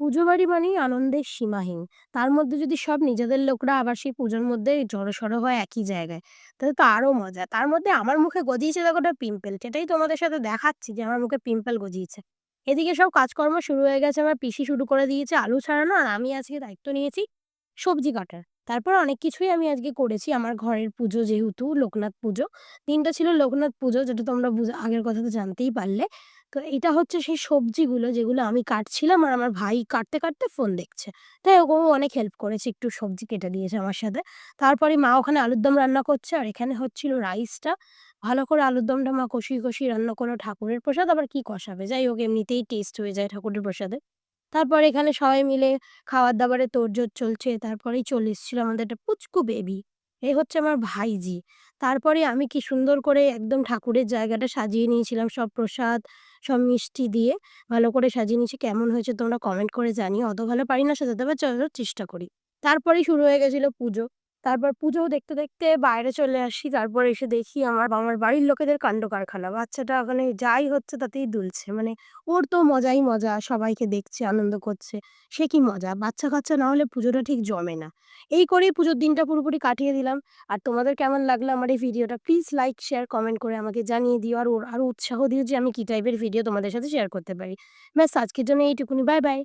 পুজো বাড়ি মানেই আনন্দের সীমাহীন। তার মধ্যে যদি সব নিজেদের লোকরা আবার সেই পুজোর মধ্যে জড়সড় হয় একই জায়গায়, তাহলে তো আরও মজা। তার মধ্যে আমার মুখে গজিয়েছে দেখো ওটা পিম্পল। সেটাই তোমাদের সাথে দেখাচ্ছি যে আমার মুখে পিম্পল গজিয়েছে। এদিকে সব কাজকর্ম শুরু হয়ে গেছে। আমার পিসি শুরু করে দিয়েছে আলু ছাড়ানো আর আমি আজকে দায়িত্ব নিয়েছি সবজি কাটার। তারপর অনেক কিছুই আমি আজকে করেছি। আমার ঘরের পুজো যেহেতু লোকনাথ পুজো। দিনটা ছিল লোকনাথ পুজো যেটা তোমরা আগের কথা তো জানতেই পারলে। তো এটা হচ্ছে সেই সবজিগুলো যেগুলো আমি কাটছিলাম আর আমার ভাই কাটতে, কাটতে ফোন দেখছে। তাই ও অনেক হেল্প করেছে। একটু সবজি কেটে দিয়েছে আমার সাথে। তারপরে মা ওখানে আলুর দম রান্না করছে আর এখানে হচ্ছিল রাইসটা। ভালো করে আলুর দমটা মা কষিয়ে, কষিয়ে রান্না করল ঠাকুরের প্রসাদ আবার কি কষাবে? যাই হোক এমনিতেই টেস্ট হয়ে যায় ঠাকুরের প্রসাদে। তারপর এখানে সবাই মিলে খাবার দাবারে তোড়জোড় চলছে। তারপরেই চলে এসেছিল আমাদের একটা পুচকু বেবি। এই হচ্ছে আমার ভাইজি তারপরে আমি কি সুন্দর করে একদম ঠাকুরের জায়গাটা সাজিয়ে নিয়েছিলাম সব প্রসাদ, সব মিষ্টি দিয়ে ভালো করে সাজিয়ে নিয়েছি। কেমন হয়েছে তোমরা কমেন্ট করে জানিও। অত ভালো পারি না সাজাতে বা চেষ্টা করি। তারপরেই শুরু হয়ে গেছিল পুজো। তারপর পুজো দেখতে, দেখতে বাইরে চলে আসি। তারপর এসে দেখি আমার আমার বাড়ির লোকেদের কাণ্ড কারখানা বাচ্চাটা ওখানে যাই হচ্ছে তাতেই দুলছে। মানে ওর তো মজাই মজা। সবাইকে দেখছে, আনন্দ করছে। সে কি মজা! বাচ্চা-কাচ্চা না হলে পুজোটা ঠিক জমে না। এই করেই পুজোর দিনটা পুরোপুরি কাটিয়ে দিলাম। আর তোমাদের কেমন লাগল আমার এই ভিডিওটা প্লিজ লাইক, শেয়ার, কমেন্ট করে আমাকে জানিয়ে দিও। আর ওর আরও উৎসাহ দিও যে আমি কি টাইপের ভিডিও তোমাদের সাথে শেয়ার করতে পারি। ব্যাস আজকের জন্য এইটুকুনি। Bye, bye.